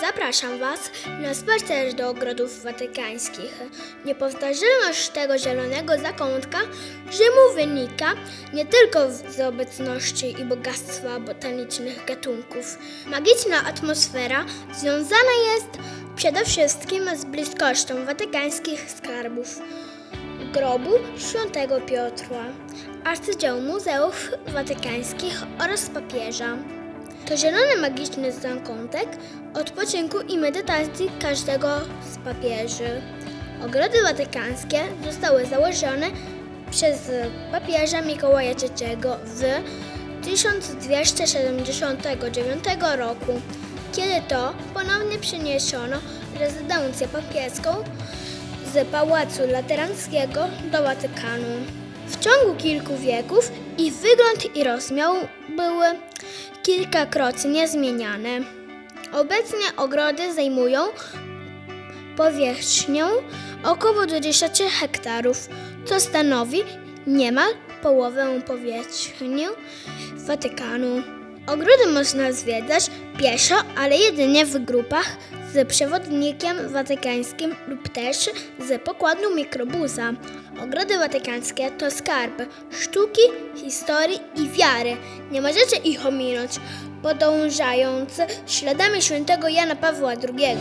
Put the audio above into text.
Zapraszam Was na spacer do ogrodów watykańskich. Niepowtarzalność tego zielonego zakątka Rzymu wynika nie tylko z obecności i bogactwa botanicznych gatunków. Magiczna atmosfera związana jest przede wszystkim z bliskością watykańskich skarbów grobu świętego Piotra, arcydzieł muzeów watykańskich oraz papieża. To zielony magiczny zakątek odpoczynku i medytacji każdego z papieży. Ogrody watykańskie zostały założone przez papieża Mikołaja III w 1279 roku, kiedy to ponownie przeniesiono rezydencję papieską z Pałacu Lateranckiego do Watykanu. W ciągu kilku wieków ich wygląd i rozmiar były kilkakrotnie zmieniane. Obecnie ogrody zajmują powierzchnię około 20 hektarów, co stanowi niemal połowę powierzchni Watykanu. Ogrody można zwiedzać pieszo, ale jedynie w grupach z przewodnikiem watykańskim lub też z pokładu mikrobusa. Ogrody watykańskie to skarb sztuki, historii i wiary. Nie możecie ich ominąć, podążając śladami świętego Jana Pawła II.